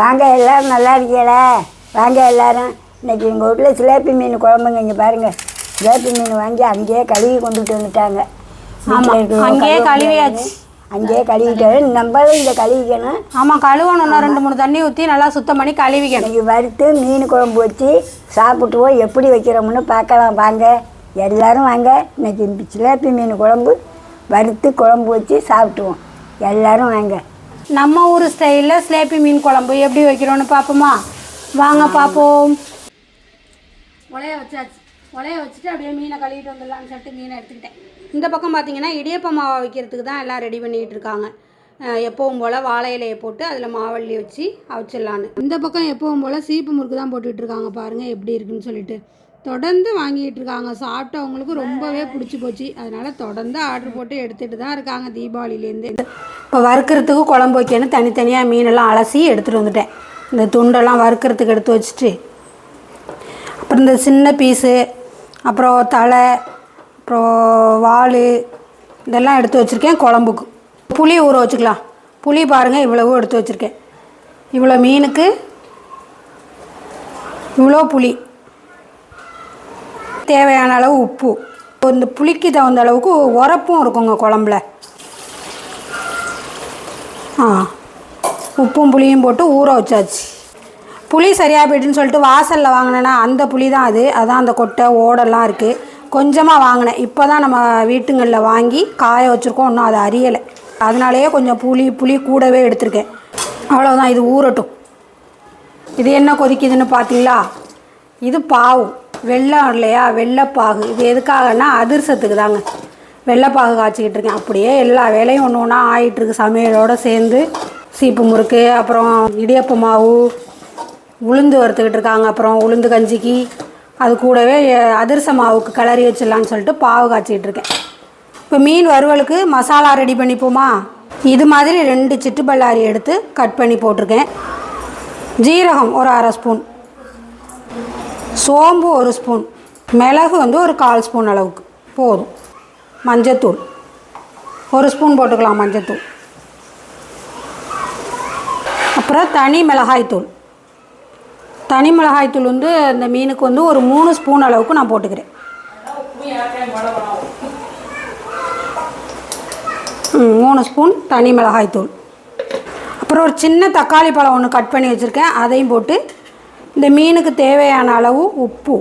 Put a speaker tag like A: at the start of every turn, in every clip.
A: வாங்க எல்லாரும் நல்லா இருக்கீங்களா? வாங்க எல்லாரும். இன்னைக்கு எங்கள் வீட்டில் சிலேப்பி மீன் குழம்புங்க. இங்கே பாருங்கள் சிலேப்பி மீன் வாங்கி அங்கேயே கழுவி கொண்டுட்டு வந்துட்டாங்க.
B: அங்கேயே
A: கழுவ
B: கழுவியாச்சு.
A: அங்கேயே கழுவிட்டாரு. நம்மளும் இதை கழுவிக்கணும்.
B: ஆமாம் கழுவணும். ரெண்டு மூணு தண்ணி ஊற்றி நல்லா சுத்தம் பண்ணி கழுவிக்கணும்.
A: இன்னைக்கு வறுத்து மீன் குழம்பு வச்சு சாப்பிட்டுவோம் எப்படி வைக்கிறோம்னு பார்க்கலாம். வாங்க எல்லாரும் வாங்க. இன்னைக்கு இந்த சிலேப்பி மீன் குழம்பு வறுத்து குழம்பு வச்சு சாப்பிட்டுவோம் எல்லாரும் வாங்க.
B: நம்ம ஊர் ஸ்டைலில் ஸ்லேப்பி மீன் குழம்பு எப்படி வைக்கிறோன்னு பார்ப்போமா? வாங்க பார்ப்போம். உலைய வச்சாச்சு. உலைய வச்சுட்டு அப்படியே மீனை கழுவிட்டு வந்துடலாம்னு சொல்லிட்டு மீனை எடுத்துக்கிட்டேன். இந்த பக்கம் பார்த்தீங்கன்னா இடியப்ப மாவை வைக்கிறதுக்கு தான் எல்லாம் ரெடி பண்ணிகிட்டு இருக்காங்க. எப்பவும் போல் வாழை இலையை போட்டு அதில் மாவள்ளி வச்சு அவிச்சிடலான்னு இந்த பக்கம் எப்பவும் போல் சீப்பு முறுக்கு தான் போட்டுட்டு இருக்காங்க பாருங்கள் எப்படி இருக்குன்னு சொல்லிட்டு. தொடர்ந்து வாங்கிட்டு இருக்காங்க. சாப்பிட்டவங்களுக்கு ரொம்பவே பிடிச்சி போச்சு. அதனால் தொடர்ந்து ஆர்டர் போட்டு எடுத்துகிட்டு தான் இருக்காங்க தீபாவளிலேருந்து இப்போ வறுக்கிறதுக்கு குழம்பு வைக்கணும் தனித்தனியாக மீனெல்லாம் அலசி எடுத்துகிட்டு வந்துட்டேன். இந்த துண்டெல்லாம் வறுக்கிறதுக்கு எடுத்து வச்சுட்டு. அப்புறம் இந்த சின்ன பீஸு அப்புறம் தலை அப்புறம் வால் இதெல்லாம் எடுத்து வச்சுருக்கேன் குழம்புக்கு. புளி ஊற வச்சுக்கலாம். புளி பாருங்கள் இவ்வளவும் எடுத்து வச்சுருக்கேன். இவ்வளோ மீனுக்கு இவ்வளோ புளி. தேவையான அளவு உப்பு. இந்த புளிக்கு தகுந்த அளவுக்கு உரப்பும் இருக்குங்க குழம்புல. ஆ உப்பும் புளியும் போட்டு ஊற வச்சாச்சு. புளி சரியாக போயிட்டுன்னு சொல்லிட்டு வாசலில் வாங்கினேன்னா அந்த புளி தான் அது. அதான் அந்த கொட்டை ஓடெல்லாம் இருக்குது கொஞ்சமாக வாங்கினேன். இப்போ தான் நம்ம வீட்டுங்களில் வாங்கி காய வச்சுருக்கோம். இன்னும் அது அறியலை அதனாலேயே கொஞ்சம் புளி புளி கூடவே எடுத்திருக்கேன். அவ்வளோதான் இது ஊறட்டும். இது என்ன கொதிக்குதுன்னு பார்த்தீங்களா இது பாவும் வெள்ளம் இல்லையா வெள்ளைப்பாகு இது எதுக்காகன்னா அதிர்சத்துக்கு தாங்க. வெள்ளைப்பாகு காய்ச்சிக்கிட்டு இருக்கேன். அப்படியே எல்லா வேலையும் ஒன்று ஒன்றா ஆயிட்டுருக்கு. சமையலோடு சேர்ந்து சீப்பு முறுக்கு அப்புறம் இடியப்ப மாவு உளுந்து வறுத்துக்கிட்டு இருக்காங்க. அப்புறம் உளுந்து கஞ்சிக்கு. அது கூடவே அதிரச மாவுக்கு கிளறி வச்சிடலான்னு சொல்லிட்டு பாவு காய்ச்சிக்கிட்டு இருக்கேன். இப்போ மீன் வறுவலுக்கு மசாலா ரெடி பண்ணிப்போமா? இது மாதிரி ரெண்டு சிட்டு பல்லாரி எடுத்து கட் பண்ணி போட்டிருக்கேன். ஜீரகம் ஒரு அரை ஸ்பூன். சோம்பு ஒரு ஸ்பூன். மிளகு வந்து ஒரு கால் ஸ்பூன் அளவுக்கு. போதும். மஞ்சத்தூள். ஒரு ஸ்பூன் போட்டுக்கலாம் மஞ்சத்தூள். அப்புறம் தனி மிளகாய்த்தூள் தனி மிளகாய்த்தூள் வந்து அந்த மீனுக்கு வந்து ஒரு மூணு ஸ்பூன் அளவுக்கு நான் போட்டுக்கிறேன். மூணு ஸ்பூன் தனி மிளகாய்த்தூள் அப்புறம் ஒரு சின்ன தக்காளி பழம் ஒன்று கட் பண்ணி வச்சுருக்கேன். அதையும் போட்டு இந்த மீனுக்கு தேவையான அளவு உப்பு.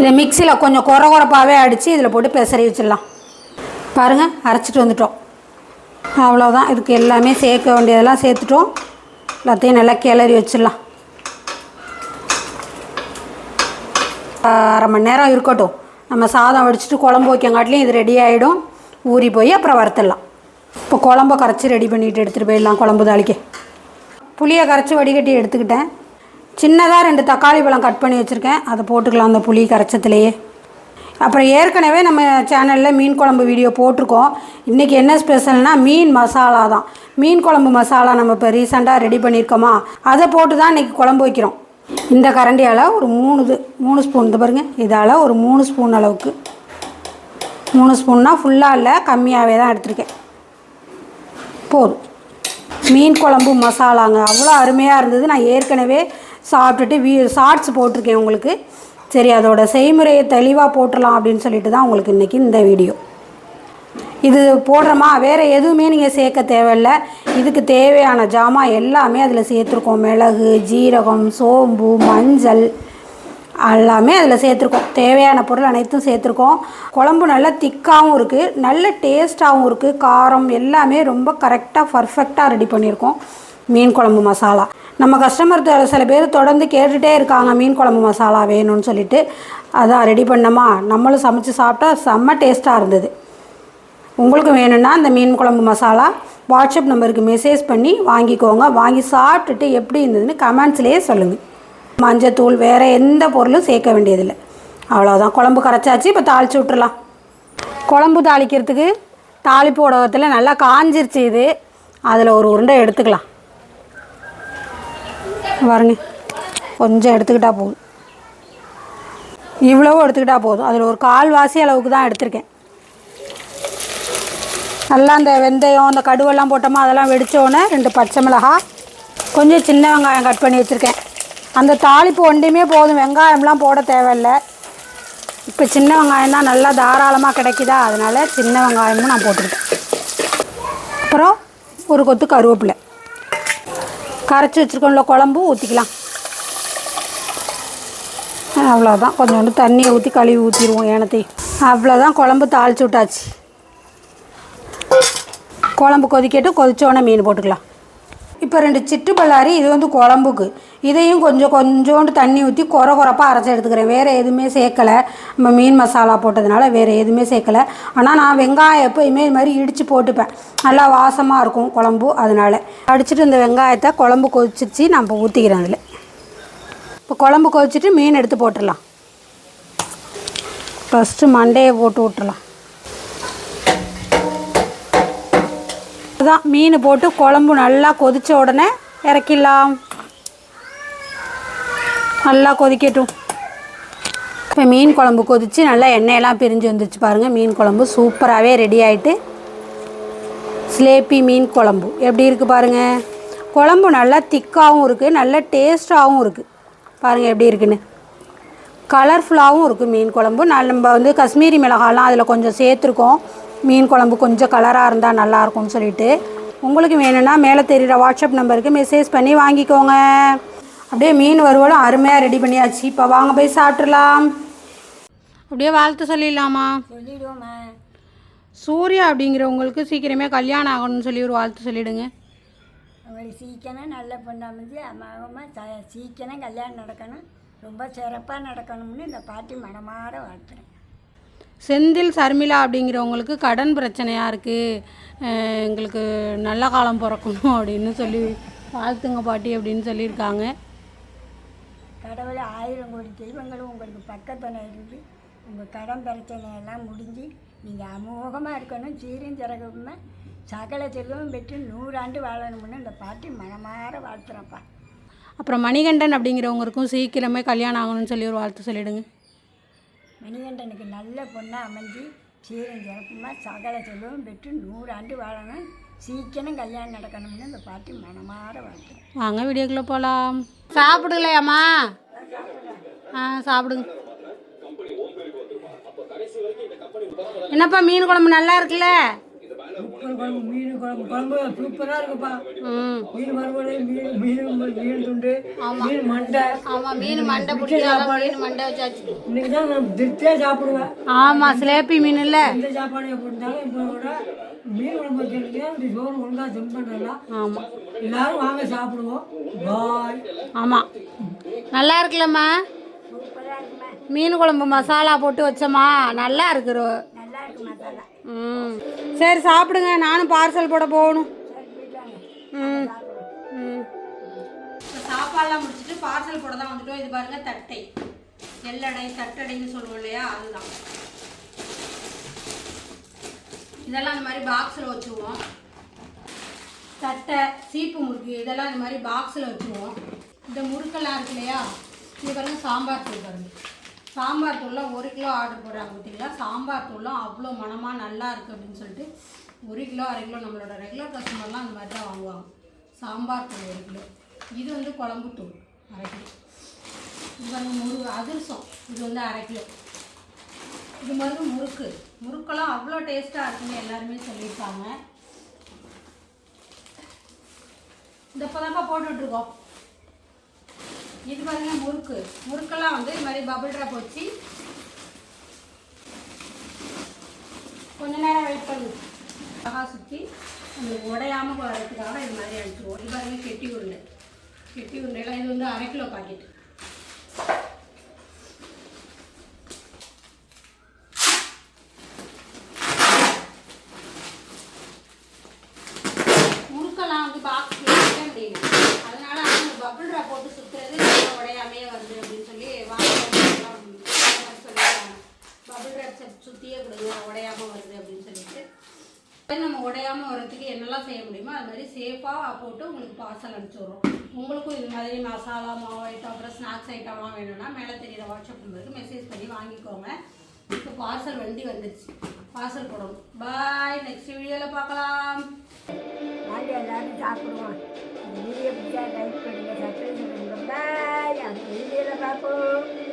B: இதை மிக்சியில் கொஞ்சம் குற குறப்பாகவே அடித்து இதில் போட்டு பெசரி வச்சிடலாம். பாருங்கள் அரைச்சிட்டு வந்துட்டோம். அவ்வளோதான் இதுக்கு எல்லாமே சேர்க்க வேண்டியதெல்லாம் சேர்த்துட்டோம். எல்லாத்தையும் நல்லா கிளறி வச்சிடலாம். அரை மணி நேரம் இருக்கட்டும். நம்ம சாதம் வடிச்சிட்டு குழம்பு வைக்கங்காட்டிலையும் இது ரெடி ஆகிடும் ஊறி போய் அப்புறம் வறுத்துடலாம். இப்போ குழம்ப கரைச்சி ரெடி பண்ணிவிட்டு எடுத்துகிட்டு போயிடலாம் குழம்பு தாளிக்க. புளியை கரைச்சி வடிகட்டி எடுத்துக்கிட்டேன். சின்னதாக ரெண்டு தக்காளி பழம் கட் பண்ணி வச்சுருக்கேன். அதை போட்டுக்கலாம் அந்த புளி கரைச்சத்துலேயே. அப்புறம் ஏற்கனவே நம்ம சேனலில் மீன் குழம்பு வீடியோ போட்டிருக்கோம். இன்றைக்கி என்ன ஸ்பெஷல்னால் மீன் மசாலா தான். மீன் குழம்பு மசாலா நம்ம இப்போ ரீசெண்டாக ரெடி பண்ணியிருக்கோமா? அதை போட்டு தான் இன்றைக்கி குழம்பு வைக்கிறோம். இந்த கரண்டியால் ஒரு மூணு இது மூணு ஸ்பூன். இது பாருங்கள் இதால் ஒரு மூணு ஸ்பூன் அளவுக்கு. மூணு ஸ்பூன்னால் ஃபுல்லாக இல்லை கம்மியாகவே தான் எடுத்திருக்கேன். போதும். மீன் குழம்பு மசாலாங்க. அவ்வளோ அருமையாக இருந்தது. நான் ஏற்கனவே சாப்பிட்டுட்டு வீ ஷார்ட்ஸ் போட்டிருக்கேன் உங்களுக்கு. சரி அதோட செய்முறையை தெளிவாக போட்டுடலாம் அப்படின்னு சொல்லிட்டு தான் உங்களுக்கு இன்றைக்கி இந்த வீடியோ. இது போடுறோமா? வேறு எதுவுமே நீங்கள் சேர்க்க தேவையில்ல. இதுக்கு தேவையான ஜாமான் எல்லாமே அதில் சேர்த்துருக்கோம். மிளகு ஜீரகம் சோம்பு மஞ்சள். எல்லாமே அதில் சேர்த்துருக்கோம். தேவையான பொருள் அனைத்தும் சேர்த்துருக்கோம். குழம்பு நல்லா திக்காகவும் இருக்குது நல்ல டேஸ்ட்டாகவும் இருக்குது காரம் எல்லாமே ரொம்ப கரெக்டாக பர்ஃபெக்டாக ரெடி பண்ணியிருக்கோம். மீன் குழம்பு மசாலா. நம்ம கஸ்டமர் சில பேர் தொடர்ந்து கேட்டுகிட்டே இருக்காங்க மீன் குழம்பு மசாலா வேணும்னு சொல்லிட்டு. அதான் ரெடி பண்ணோமா? நம்மளும் சமைச்சு சாப்பிட்டா செம்ம டேஸ்ட்டாக இருந்தது. உங்களுக்கு வேணும்னா அந்த மீன் குழம்பு மசாலா வாட்ஸ்அப் நம்பருக்கு மெசேஜ் பண்ணி வாங்கிக்கோங்க. வாங்கி சாப்பிட்டுட்டு எப்படி இருந்ததுன்னு கமெண்ட்ஸ்லேயே சொல்லுங்கள் மஞ்சத்தூள் வேறு எந்த பொருளும் சேர்க்க வேண்டியதில்லை. அவ்வளோதான் குழம்பு கரைச்சாச்சு இப்போ தாளித்து விட்டுறலாம். குழம்பு தாளிக்கிறதுக்கு தாளிப்பு உடகத்தில் நல்லா காஞ்சிருச்சு இது. அதில் ஒரு உருண்டை எடுத்துக்கலாம். பாருங்க. கொஞ்சம் எடுத்துக்கிட்டால் போதும். இவ்வளவும் எடுத்துக்கிட்டால் போதும். அதில் ஒரு கால்வாசி அளவுக்கு தான் எடுத்திருக்கேன். நல்லா அந்த வெந்தயம் அந்த கடுவெல்லாம் போட்டோமா அதெல்லாம் வெடித்தோடனே ரெண்டு பச்சை மிளகாய் கொஞ்சம் சின்ன வெங்காயம் கட் பண்ணி வச்சுருக்கேன். அந்த தாளிப்பு ஒன்றையுமே போதும். வெங்காயம்லாம் போட தேவையில்லை. இப்போ சின்ன வெங்காயம் தான் நல்லா தாராளமாக கிடைக்குதா? அதனால் சின்ன வெங்காயமும் நான் போட்டுக்கிட்டேன். அப்புறம் ஒரு கொத்து கருவேப்பிலை. கரைச்சி வச்சுருக்கோம்ல குழம்பு ஊற்றிக்கலாம். அவ்வளோதான். கொஞ்சோண்டு தண்ணியை ஊற்றி கழுவி ஊற்றிடுவோம் ஏனத்தையும் அவ்வளோதான் குழம்பு தாளிச்சு விட்டாச்சு. குழம்பு கொதிக்கட்டும். கொதிச்சோடனே மீன் போட்டுக்கலாம். இப்போ ரெண்டு சிட்டு பல்லாரி இது வந்து குழம்புக்கு. இதையும் கொஞ்சம் கொஞ்சோண்டு தண்ணி ஊற்றி குறை குறைப்பாக அரைச்சி எடுத்துக்கிறேன். வேறு எதுவுமே சேர்க்கலை. நம்ம மீன் மசாலா போட்டதுனால வேறு எதுவுமே சேர்க்கலை. ஆனால் நான் வெங்காயம் எப்போயுமே இது மாதிரி இடித்து போட்டுப்பேன். நல்லா வாசமாக இருக்கும் குழம்பு அதனால். அடிச்சுட்டு இந்த வெங்காயத்தை குழம்பு கொதிச்சிச்சு நான் இப்போ ஊற்றிக்கிறேன் அதில். இப்போ குழம்பு கொதிச்சிட்டு மீன் எடுத்து போட்டுடலாம். ஃபஸ்ட்டு மண்டையை போட்டு விட்டுலாம் அதுதான் மீன் போட்டு குழம்பு நல்லா கொதித்த உடனே இறக்கிடலாம். நல்லா கொதிக்கட்டும். இப்போ மீன் குழம்பு கொதித்து நல்லா எண்ணெயெல்லாம் பிரிஞ்சு வந்துருச்சு பாருங்கள் மீன் குழம்பு சூப்பராகவே ரெடி ஆகிட்டு ஸ்லேப்பி மீன் குழம்பு. எப்படி இருக்குது பாருங்கள் குழம்பு நல்லா திக்காகவும் இருக்குது நல்ல டேஸ்ட்டாகவும் இருக்குது பாருங்கள் எப்படி இருக்குன்னு. கலர்ஃபுல்லாகவும் இருக்குது மீன் குழம்பு. நம்ம வந்து காஷ்மீரி மிளகாலாம் அதில் கொஞ்சம் சேர்த்துருக்கோம். மீன் குழம்பு கொஞ்சம் கலராக இருந்தால் நல்லாயிருக்கும்னு சொல்லிட்டு. உங்களுக்கு வேணும்னா மேலே தெரிகிற வாட்ஸ்அப் நம்பருக்கு மெசேஜ் பண்ணி வாங்கிக்கோங்க. அப்படியே மீன் வறுவலும் அருமையாக ரெடி பண்ணியாச்சு. இப்போ வாங்க போய் சாப்பிட்றலாம் அப்படியே வாழ்த்து சொல்லிடலாமா?
A: சொல்லிடுவோம்மா.
B: சூர்யா அப்படிங்கிறவங்களுக்கு சீக்கிரமே கல்யாணம் ஆகணும்னு சொல்லி ஒரு வாழ்த்து சொல்லிவிடுங்க
A: அவங்களுக்கு சீக்கிரம் நல்ல பொண்ணு அமைஞ்சு அம்மாவமாக ச சீக்கிரம் கல்யாணம் நடக்கணும். ரொம்ப சிறப்பாக நடக்கணும்னு இந்த பாட்டி மனமாற வாழ்த்துறேன்.
B: செந்தில் சர்மிளா அப்படிங்கிறவங்களுக்கு கடன் பிரச்சனையாக இருக்குது எங்களுக்கு நல்ல காலம் பிறக்கணும் அப்படின்னு சொல்லி வாழ்த்துங்க பாட்டி அப்படின்னு சொல்லியிருக்காங்க.
A: கடவுளை ஆயிரம் கோடி தெய்வங்களும் உங்களுக்கு பக்கத்தில் இருந்து உங்கள் கடன் பிரச்சனையெல்லாம் முடிஞ்சு நீங்கள் அமோகமாக இருக்கணும். சீரும் சிறகுமா சகல செல்வம் பெற்று நூறாண்டு வாழணும்னு இந்த பாட்டி மனமாற வாழ்த்துறேன்ப்பா
B: அப்புறம் மணிகண்டன் அப்படிங்கிறவங்களுக்கும் சீக்கிரமே கல்யாணம் ஆகணும்னு சொல்லி ஒரு வாழ்த்து சொல்லிவிடுங்க
A: மணிகண்டனுக்கு நல்ல பொண்ணாக அமைஞ்சு சீரும் சிறப்புமா சகல செல்வம் பெற்று நூறாண்டு வாழணும். சீக்கிரம் கல்யாணம் நடக்கணும்னு இந்த பாட்டி மனமாற வாழ்க்கை.
B: வாங்க வீடியோக்குள்ளே போகலாம் சாப்பிடலையாம்மா ஆ சாப்பிடுங்க. என்னப்பா மீன் குழம்பு நல்லா இருக்குல்ல?
C: குழம்பு மீன் குழம்பு. குழம்பு சூப்பராக இருக்குப்பா.
B: ம்.
C: மீன் மறுபடி மீன் மீன் மீன் துண்டு மீன் மண்டை.
B: ஆமாம் மீன் மண்டை பிடிச்சாலும் மீன் மண்டை வச்சாச்சு.
C: இன்னைக்கு தான் நான் திருப்தியாக சாப்பிடுவேன்.
B: ஆமாம் சிலேப்பி மீன் இல்லை.
C: எந்த சாப்பாடு எப்படி இருந்தாலும் இப்போ கூட மீன் குழம்பு வச்சுருக்கேன். இப்படி சோறு ஒழுங்காக
B: ஆமாம்
C: எல்லாரும் வாங்க சாப்பிடுவோம். பாய்.
B: ஆமாம் நல்லா இருக்குல்லம்மா. மீன் குழம்பு மசாலா போட்டு வச்சோமா? நல்லா இருக்கு ம். சரி சாப்பிடுங்க. நானும் பார்சல் போட போகணும். ம். ம். சாப்பாடெல்லாம் முடிச்சுட்டு பார்சல் போட தான் வந்துட்டோம். இது பாருங்க தட்டை. எல்லடை தட்டடைன்னு சொல்லுவோம் இல்லையா? அதுதான். இதெல்லாம் இந்த மாதிரி பாக்ஸில் வச்சுருவோம். தட்டை சீப்பு முறுக்கு இதெல்லாம் இந்த மாதிரி பாக்ஸில் வச்சுருவோம். இந்த முறுக்கெல்லாம் இருக்கு இல்லையா? இது பாருங்க சாம்பார் தூள் பாருங்க. சாம்பார் தூள்லாம் ஒரு கிலோ ஆர்டர் போடுறாங்க பார்த்தீங்களா சாம்பார் தூள்லாம் அவ்வளோ மனமாக நல்லா இருக்குது அப்படின்னு சொல்லிட்டு ஒரு கிலோ அரை கிலோ நம்மளோட ரெகுலர் கஸ்டமர்லாம் அந்த மாதிரி தான் வாங்குவாங்க. சாம்பார் தூள் ஒரு கிலோ. இது வந்து குழம்பு தூள் அரை கிலோ. இது வந்து முருகு அதிரசம். இது வந்து அரை கிலோ. இது மாதிரி முறுக்கு. முறுக்கெல்லாம் அவ்வளோ டேஸ்ட்டாக இருக்குன்னு எல்லாருமே சொல்லியிருக்காங்க. இந்த இப்போதான்ப்பா போட்டுட்ருக்கோம் இது பாருங்க முறுக்கு. முறுக்கெல்லாம் வந்து இது மாதிரி பபுள் ட்ராப் வச்சு கொஞ்ச நேரம் வெயிட் பண்ணு. அழகா சுற்றி அந்த உடையாம வரதுக்காக இது மாதிரி அடிச்சிருவோம். இது பாருங்க கெட்டி உருண்டை. கெட்டி உருண்டைலாம் இது வந்து அரை கிலோ பாக்கெட் முறுக்கெல்லாம் வந்து பாக்ஸ் வைக்க முடியல. அதனால அவங்க பபுள் ட்ரா போட்டு சுற்றுறது உடையாமையே வருது அப்படின்னு சொல்லி வாங்க சொல்லிடுறாங்க பபிள் சுற்றியே கொடுங்க உடையாம வருது அப்படின்னு சொல்லிட்டு. நம்ம உடையாம வர்றதுக்கு என்னெல்லாம் செய்ய முடியுமோ அது மாதிரி சேஃபாக போட்டு உங்களுக்கு பார்சல் அனுப்பிச்சி உங்களுக்கும் இது மாதிரி மசாலா மாவு ஐட்டம் அப்புறம் ஸ்நாக்ஸ் ஐட்டம்லாம் வேணும்னா மேலே தெரியுற வாட்ஸ்அப் நம்பருக்கு மெசேஜ் பண்ணி வாங்கிக்கோங்க. இப்போ பார்சல் வண்டி வந்துருச்சு. பார்சல் போடணும். பாய் நெக்ஸ்ட் வீடியோவில் பார்க்கலாம்.
A: எல்லாரும் சாப்பிடுவோம். Ba nhận 袱